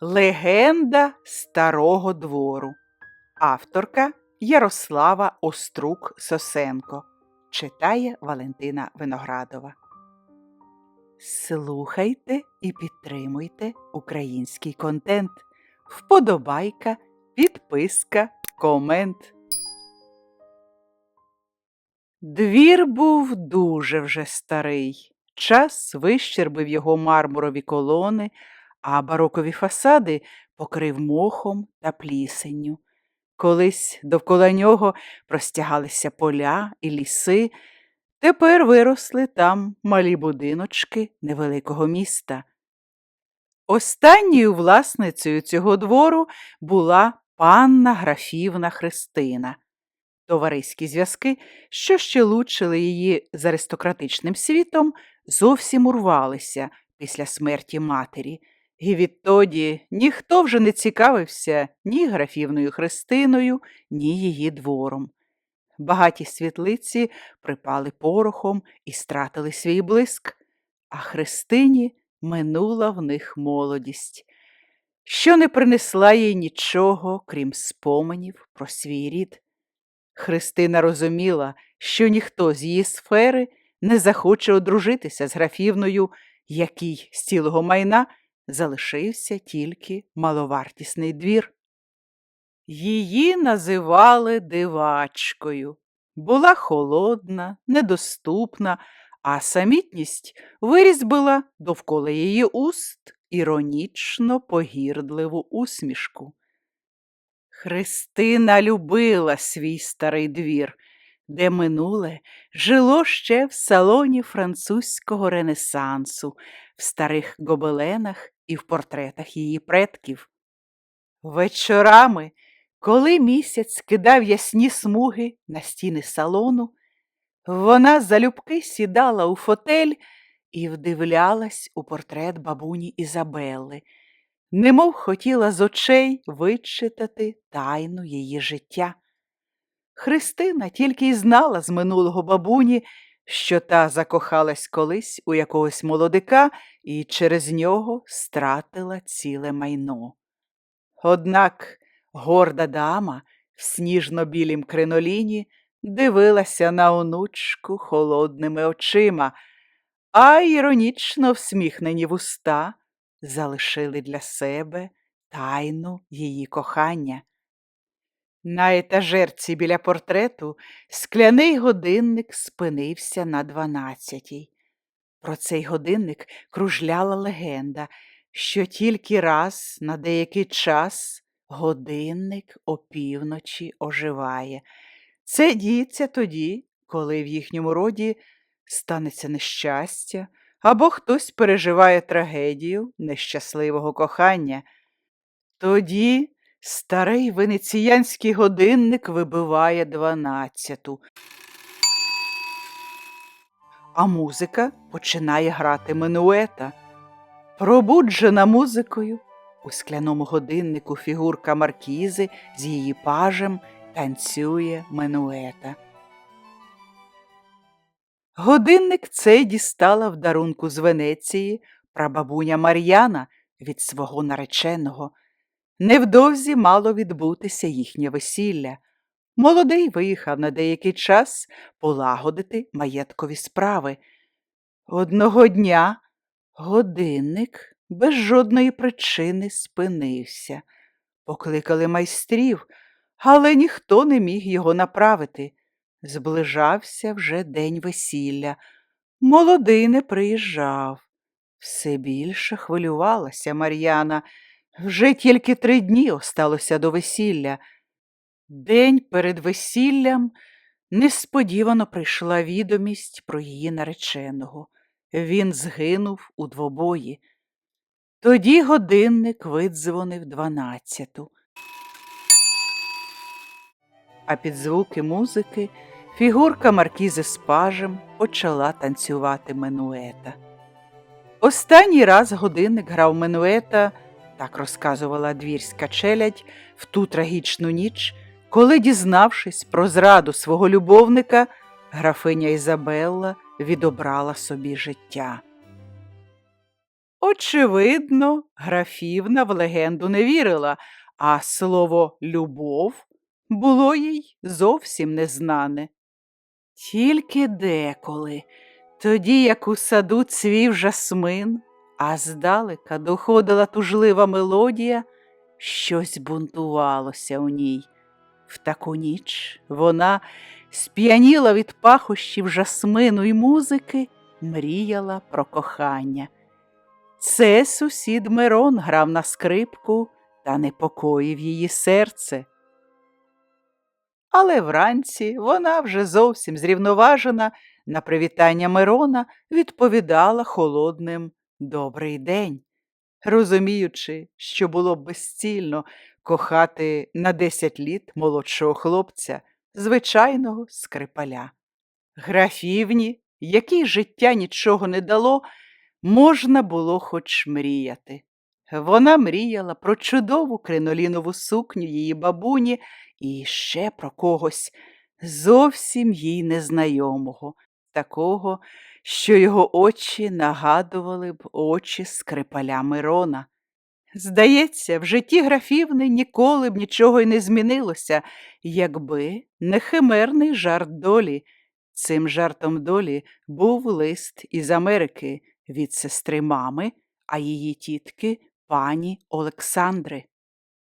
Легенда старого двору. Авторка Ярослава Острук Сосенко. Читає Валентина Виноградова. Слухайте і підтримуйте український контент. Вподобайка, підписка, комент. Двір був дуже вже старий. Час вищербив його мармурові колони, а барокові фасади покрив мохом та плісенню. Колись довкола нього простягалися поля і ліси, тепер виросли там малі будиночки невеликого міста. Останньою власницею цього двору була панна графівна Христина. Товариські зв'язки, що ще лучили її з аристократичним світом, зовсім урвалися після смерті матері, і відтоді ніхто вже не цікавився ні графівною Христиною, ні її двором. Багаті світлиці припали порохом і стратили свій блиск, а Христині минула в них молодість, що не принесла їй нічого, крім споменів про свій рід. Христина розуміла, що ніхто з її сфери не захоче одружитися з графівною, якій з цілого майна залишився тільки маловартісний двір. Її називали дивачкою. Була холодна, недоступна, а самітність вирізбила довкола її уст іронічно погірдливу усмішку. Христина любила свій старий двір, де минуле жило ще в салоні французького ренесансу, в старих гобеленах і в портретах її предків. Вечорами, коли місяць кидав ясні смуги на стіни салону, вона залюбки сідала у фотель і вдивлялась у портрет бабуні Ізабелли, немов хотіла з очей вичитати тайну її життя. Христина тільки й знала з минулого бабуні, що та закохалась колись у якогось молодика і через нього стратила ціле майно. Однак горда дама в сніжно-білім криноліні дивилася на онучку холодними очима, а іронічно всміхнені вуста залишили для себе тайну її кохання. На етажерці біля портрету скляний годинник спинився на дванадцятій. Про цей годинник кружляла легенда, що тільки раз на деякий час годинник опівночі оживає. Це діється тоді, коли в їхньому роді станеться нещастя, або хтось переживає трагедію нещасливого кохання. Тоді старий венеціянський годинник вибиває дванадцяту, а музика починає грати минуета. Пробуджена музикою, у скляному годиннику фігурка маркізи з її пажем танцює минуета. Годинник цей дістала в дарунку з Венеції прабабуня Мар'яна від свого нареченого. Невдовзі мало відбутися їхнє весілля. Молодий виїхав на деякий час полагодити маєткові справи. Одного дня годинник без жодної причини спинився. Покликали майстрів, але ніхто не міг його направити. Зближався вже день весілля. Молодий не приїжджав. Все більше хвилювалася Мар'яна. Вже тільки три дні осталося до весілля. День перед весіллям несподівано прийшла відомість про її нареченого. Він згинув у двобої. Тоді годинник видзвонив дванадцяту. А під звуки музики фігурка маркізи з пажем почала танцювати менуета. Останній раз годинник грав менуета, так розказувала двірська челядь, в ту трагічну ніч, коли, дізнавшись про зраду свого любовника, графиня Ізабелла відобрала собі життя. Очевидно, графівна в легенду не вірила, а слово любов було їй зовсім незнане. Тільки деколи, тоді як у саду цвів жасмин, а здалека доходила тужлива мелодія, щось бунтувалося у ній. В таку ніч вона сп'яніла від пахощів жасмину й музики, мріяла про кохання. Це сусід Мирон грав на скрипку та непокоїв її серце. Але вранці вона вже зовсім зрівноважена на привітання Мирона відповідала холодним Добрий день, розуміючи, що було б безцільно кохати на десять літ молодшого хлопця, звичайного скрипаля. Графівні, якій життя нічого не дало, можна було хоч мріяти. Вона мріяла про чудову кринолінову сукню її бабуні і ще про когось зовсім їй незнайомого, такого, що його очі нагадували б очі скрипаля Мирона. Здається, в житті графівни ніколи б нічого й не змінилося, якби не химерний жарт долі. Цим жартом долі був лист із Америки від сестри мами, а її тітки пані Олександри.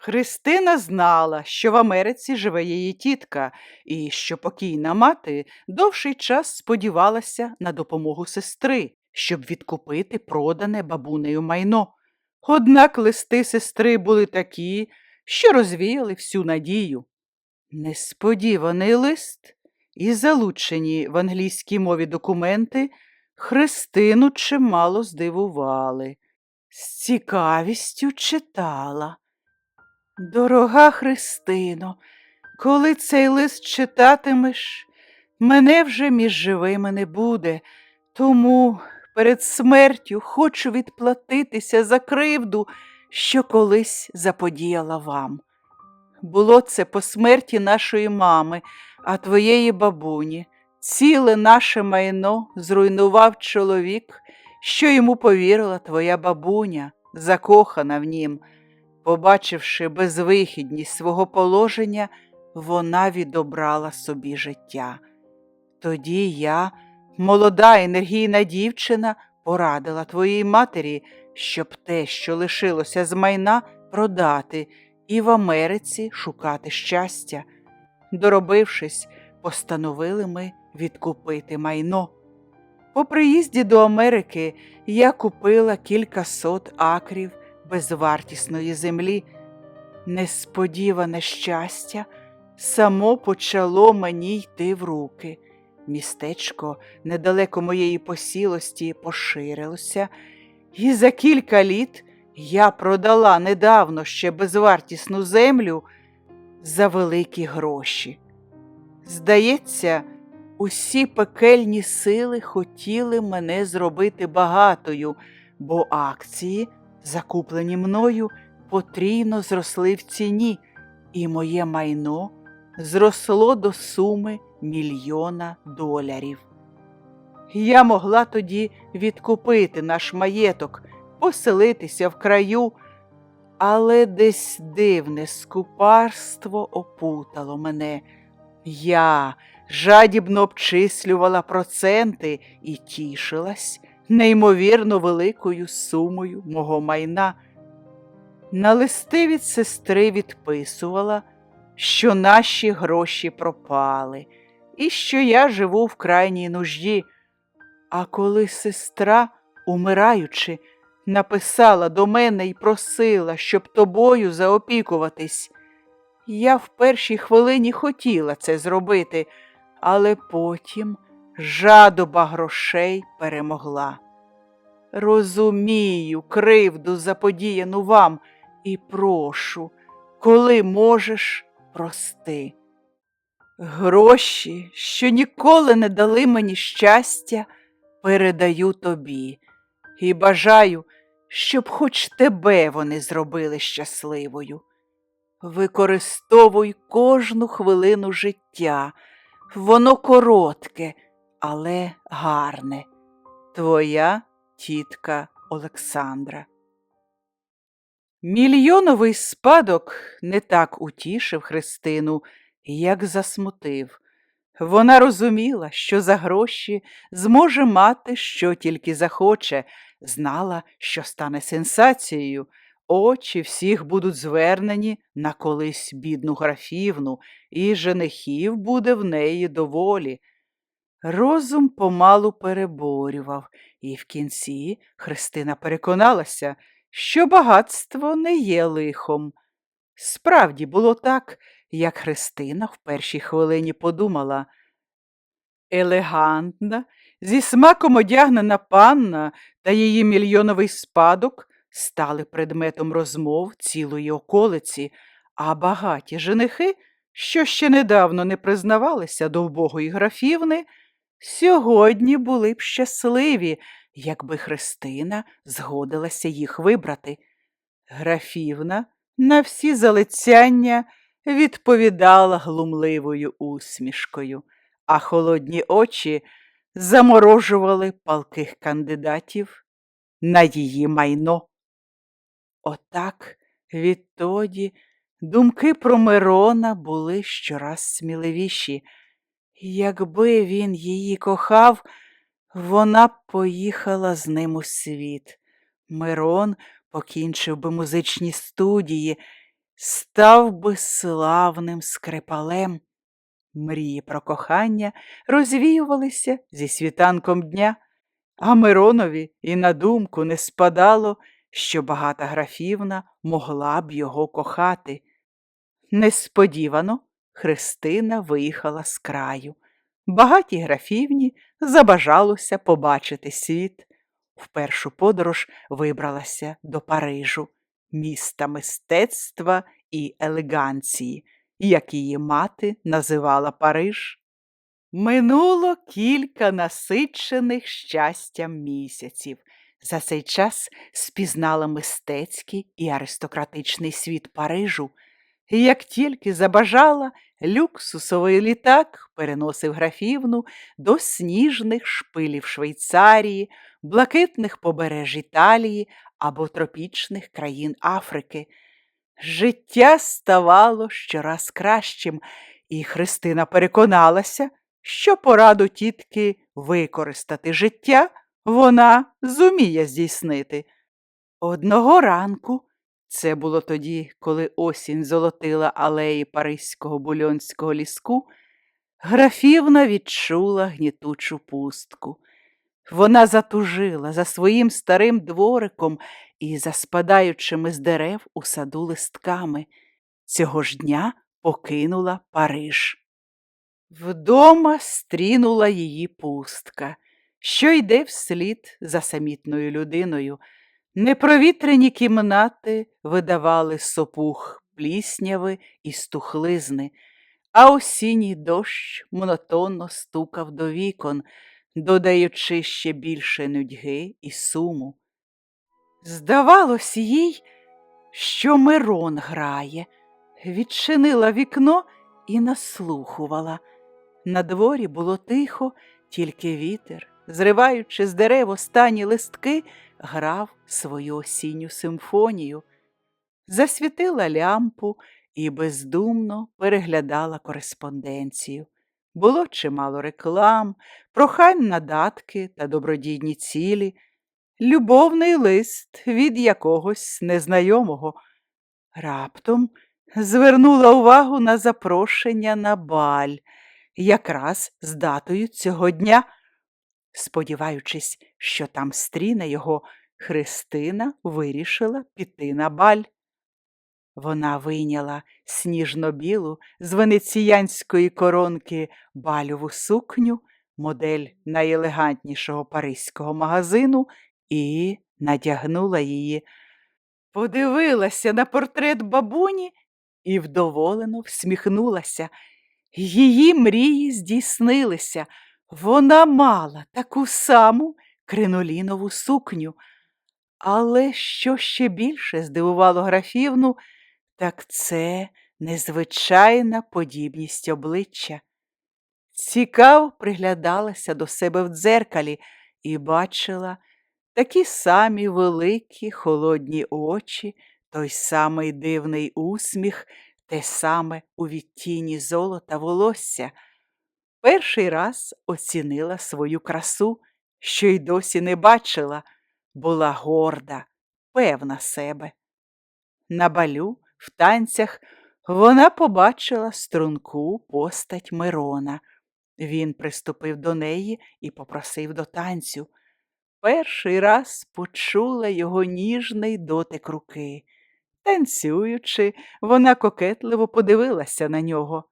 Христина знала, що в Америці живе її тітка, і що покійна мати довший час сподівалася на допомогу сестри, щоб відкупити продане бабунею майно. Однак листи сестри були такі, що розвіяли всю надію. Несподіваний лист і залучені в англійській мові документи Христину чимало здивували. З цікавістю читала. Дорога Христино, коли цей лист читатимеш, мене вже між живими не буде, тому перед смертю хочу відплатитися за кривду, що колись заподіяла вам. Було це по смерті нашої мами, а твоєї бабуні. Ціле наше майно зруйнував чоловік, що йому повірила твоя бабуня, закохана в нім. Побачивши безвихідність свого положення, вона відобрала собі життя. Тоді я, молода енергійна дівчина, порадила твоїй матері, щоб те, що лишилося з майна, продати і в Америці шукати щастя. Доробившись, постановили ми відкупити майно. По приїзді до Америки я купила кілька сот акрів безвартісної землі. Несподіване щастя само почало мені йти в руки. Містечко недалеко моєї посілості поширилося, і за кілька літ я продала недавно ще безвартісну землю за великі гроші. Здається, усі пекельні сили хотіли мене зробити багатою, бо акції, закуплені мною, потрійно зросли в ціні, і моє майно зросло до суми мільйона доларів. Я могла тоді відкупити наш маєток, поселитися в краю, але десь дивне скупарство опутало мене. Я жадібно обчислювала проценти і тішилась неймовірно великою сумою мого майна. На листи від сестри відписувала, що наші гроші пропали, і що я живу в крайній нужді. А коли сестра, умираючи, написала до мене і просила, щоб тобою заопікуватись, я в першій хвилині хотіла це зробити, але потім жадоба грошей перемогла. Розумію кривду заподіяну вам і прошу, коли можеш, прости. Гроші, що ніколи не дали мені щастя, передаю тобі і бажаю, щоб хоч тебе вони зробили щасливою. Використовуй кожну хвилину життя, воно коротке, але гарне. Твоя тітка Олександра. Мільйоновий спадок не так утішив Христину, як засмутив. Вона розуміла, що за гроші зможе мати, що тільки захоче, знала, що стане сенсацією. Очі всіх будуть звернені на колись бідну графівну, і женихів буде в неї доволі. Розум помалу переборював, і в кінці Христина переконалася, що багатство не є лихом. Справді було так, як Христина в першій хвилині подумала. Елегантна, зі смаком одягнена панна та її мільйоновий спадок стали предметом розмов цілої околиці, а багаті женихи, що ще недавно не признавалися до вбогої графівни, сьогодні були б щасливі, якби Христина згодилася їх вибрати. Графівна на всі залицяння відповідала глумливою усмішкою, а холодні очі заморожували палких кандидатів на її майно. Отак відтоді думки про Мирона були щораз сміливіші. Якби він її кохав, вона б поїхала з ним у світ. Мирон покінчив би музичні студії, став би славним скрипалем. Мрії про кохання розвіювалися зі світанком дня, а Миронові і на думку не спадало, що багата графівна могла б його кохати. Несподівано Христина виїхала з краю. Багатій графівні забажалося побачити світ. В першу подорож вибралася до Парижу, міста мистецтва і елеганції, як її мати називала Париж. Минуло кілька насичених щастям місяців. За цей час спізнала мистецький і аристократичний світ Парижу. І як тільки забажала, люксусовий літак переносив графівну до сніжних шпилів Швейцарії, блакитних побереж Італії або тропічних країн Африки. Життя ставало щораз кращим, і Христина переконалася, що пораду тітки використати життя вона зуміє здійснити. Одного ранку, це було тоді, коли осінь золотила алеї Паризького бульонського ліску, графівна відчула гнітучу пустку. Вона затужила за своїм старим двориком і за спадаючими з дерев у саду листками. Цього ж дня покинула Париж. Вдома стрінула її пустка, що йде вслід за самітною людиною. Непровітрені кімнати видавали сопух плісняви і стухлизни, а осінній дощ монотонно стукав до вікон, додаючи ще більше нудьги і суму. Здавалось їй, що Мирон грає, відчинила вікно і наслухувала. На дворі було тихо, тільки вітер, зриваючи з дерев останні листки, грав свою осінню симфонію, засвітила лямпу і бездумно переглядала кореспонденцію. Було чимало реклам, прохань на датки та добродійні цілі, любовний лист від якогось незнайомого. Раптом звернула увагу на запрошення на баль, якраз з датою цього дня. Сподіваючись, що там стріне його, Христина вирішила піти на баль. Вона вийняла сніжно-білу з венеціянської коронки бальову сукню, модель найелегантнішого паризького магазину, і надягнула її. Подивилася на портрет бабуні і вдоволено всміхнулася. Її мрії здійснилися. Вона мала таку саму кринолінову сукню. Але що ще більше здивувало графівну, так це незвичайна подібність обличчя. Цікаво приглядалася до себе в дзеркалі і бачила такі самі великі холодні очі, той самий дивний усміх, те саме у відтіні золота волосся. Перший раз оцінила свою красу, що й досі не бачила, була горда, певна себе. На балю, в танцях, вона побачила струнку постать Мирона. Він приступив до неї і попросив до танцю. Перший раз почула його ніжний дотик руки. Танцюючи, вона кокетливо подивилася на нього.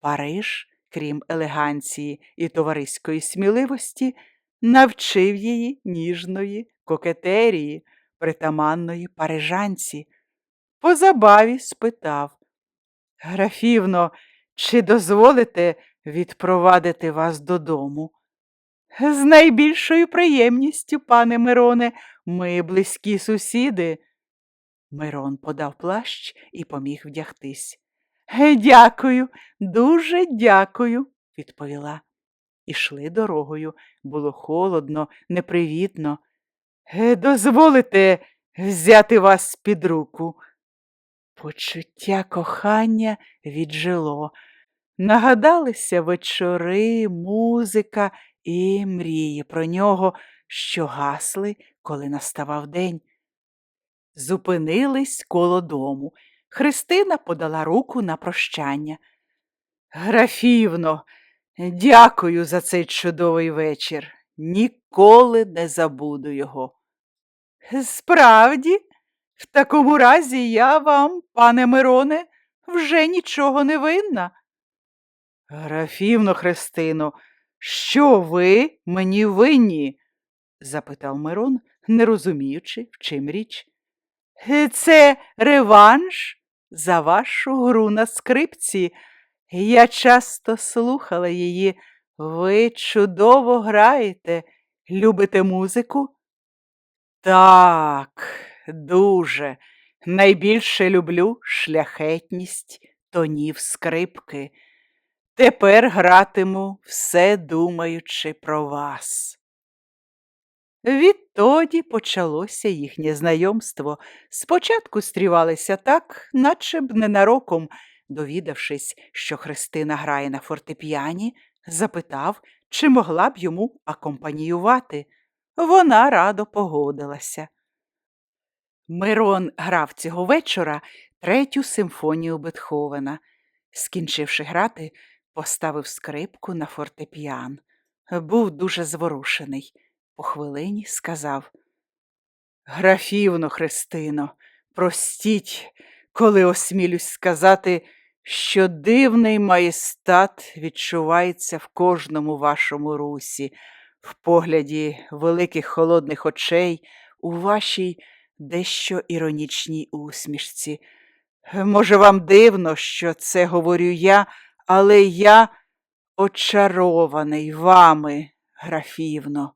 Париж, крім елеганції і товариської сміливості, навчив її ніжної кокетерії, притаманної парижанці. По забаві спитав Графівно, чи дозволите відпровадити вас додому? З найбільшою приємністю, пане Мироне, ми близькі сусіди. Мирон подав плащ і поміг вдягтись. «Е, Дякую, дуже дякую, відповіла. Ішли дорогою. Було холодно, непривітно. «Е, Дозволите взяти вас під руку. Почуття кохання віджило. Нагадалися вечори, музика і мрії про нього, що гасли, коли наставав день. Зупинились коло дому. Христина подала руку на прощання. Графівно, дякую за цей чудовий вечір. Ніколи не забуду його. Справді, в такому разі я вам, пане Мироне, вже нічого не винна. Графівно Христино, що ви мені винні? запитав Мирон, не розуміючи, в чим річ. «Е, Це реванш за вашу гру на скрипці. Я часто слухала її. Ви чудово граєте, любите музику? Так, дуже. Найбільше люблю шляхетність тонів скрипки. Тепер гратиму, все думаючи про вас. Відтоді почалося їхнє знайомство. Спочатку стрівалися так, наче б ненароком, довідавшись, що Христина грає на фортепіані, запитав, чи могла б йому акомпаніювати. Вона радо погодилася. Мирон грав цього вечора третю симфонію Бетховена. Скінчивши грати, поставив скрипку на фортепіан. Був дуже зворушений. По хвилині сказав Графівно, Христино, простіть, коли осмілюсь сказати, що дивний маєстат відчувається в кожному вашому русі, в погляді великих холодних очей, у вашій дещо іронічній усмішці. Може, вам дивно, що це говорю я, але я очарований вами, графівно.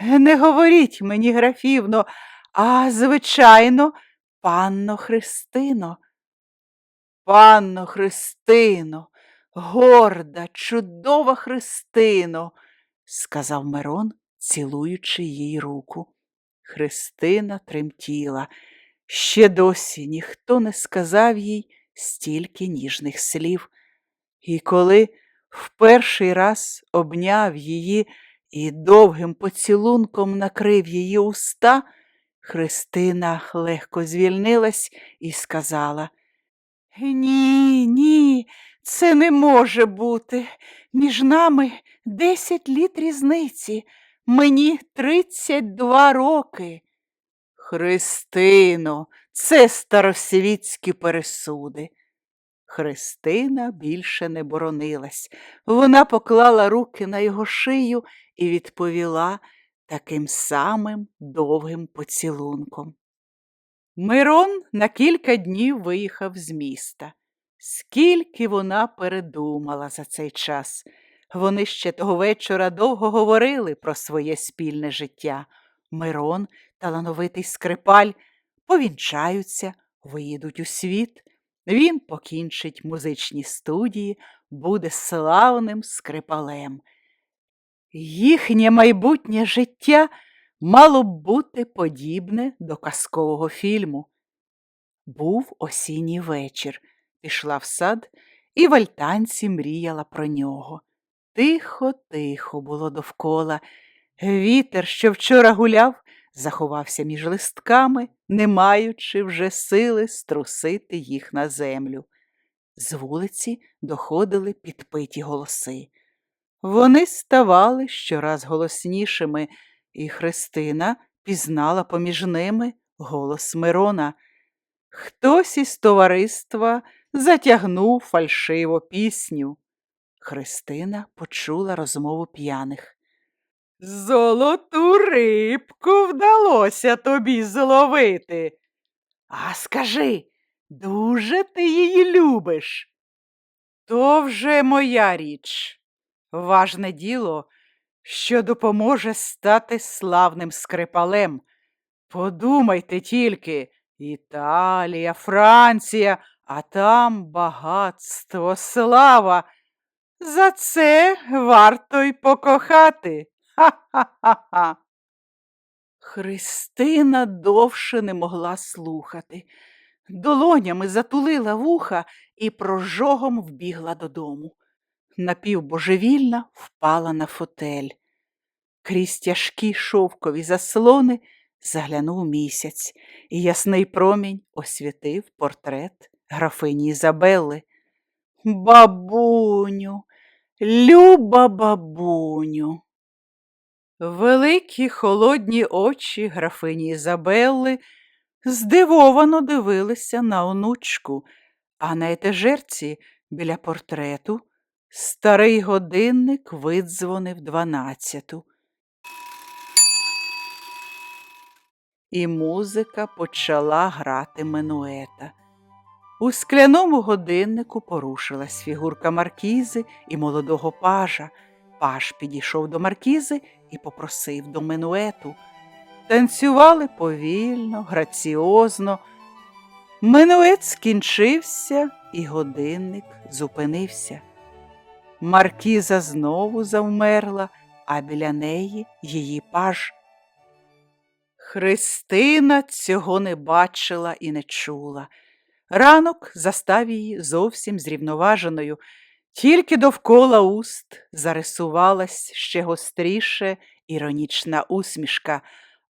Не говоріть мені, графівно, а, звичайно, панно Христино. Панно Христино, горда, чудова Христино, сказав Мирон, цілуючи їй руку. Христина тремтіла. Ще досі ніхто не сказав їй стільки ніжних слів. І коли в перший раз обняв її і довгим поцілунком накрив її уста, Христина легко звільнилась і сказала Ні, ні, це не може бути. Між нами десять літ різниці. Мені тридцять два роки. Христино, це старосвітські пересуди. Христина більше не боронилась. Вона поклала руки на його шию і відповіла таким самим довгим поцілунком. Мирон на кілька днів виїхав з міста. Скільки вона передумала за цей час. Вони ще того вечора довго говорили про своє спільне життя. Мирон, талановитий скрипаль, повінчаються, виїдуть у світ. Він покінчить музичні студії, буде славним скрипалем. Їхнє майбутнє життя мало б бути подібне до казкового фільму. Був осінній вечір, пішла в сад і в альтанці мріяла про нього. Тихо, тихо було довкола. Вітер, що вчора гуляв, заховався між листками, не маючи вже сили струсити їх на землю. З вулиці доходили підпиті голоси. Вони ставали щораз голоснішими, і Христина пізнала поміж ними голос Мирона. Хтось із товариства затягнув фальшиву пісню. Христина почула розмову п'яних. Золоту рибку вдалося тобі зловити. А скажи, дуже ти її любиш? То вже моя річ. Важне діло, що допоможе стати славним скрипалем. Подумайте тільки Італія, Франція, а там багатство, слава. За це варто й покохати. Ха-ха-ха-ха. Христина довше не могла слухати. Долонями затулила вуха і прожогом вбігла додому. Напівбожевільна впала на фотель. Крізь тяжкі шовкові заслони заглянув місяць, і ясний промінь освітив портрет графині Ізабелли. Бабуню, люба бабуню. Великі холодні очі графині Ізабелли здивовано дивилися на онучку, а на етажерці біля портрету старий годинник видзвонив дванадцяту. І музика почала грати минуета. У скляному годиннику порушилась фігурка маркізи і молодого пажа. Паж підійшов до маркізи і попросив до минуету. Танцювали повільно, граціозно. Минует скінчився, і годинник зупинився. Маркіза знову завмерла, а біля неї її паж. Христина цього не бачила і не чула. Ранок застав її зовсім зрівноваженою, тільки довкола уст зарисувалась ще гостріше іронічна усмішка,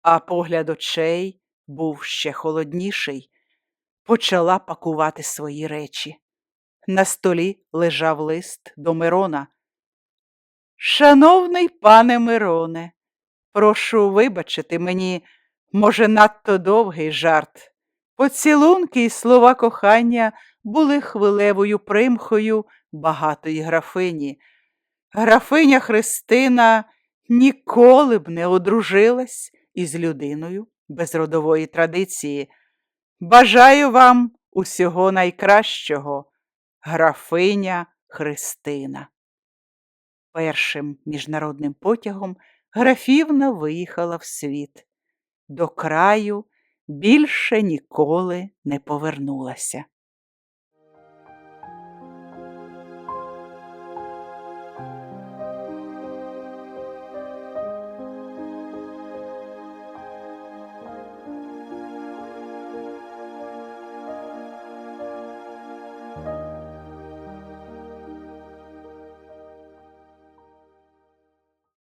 а погляд очей був ще холодніший. Почала пакувати свої речі. На столі лежав лист до Мирона. Шановний пане Мироне, прошу вибачити мені, може, надто довгий жарт. Поцілунки і слова кохання були хвилевою примхою багатої графині. Графиня Христина ніколи б не одружилась із людиною без родової традиції. Бажаю вам усього найкращого, графиня Христина. Першим міжнародним потягом графівна виїхала в світ. До краю більше ніколи не повернулася.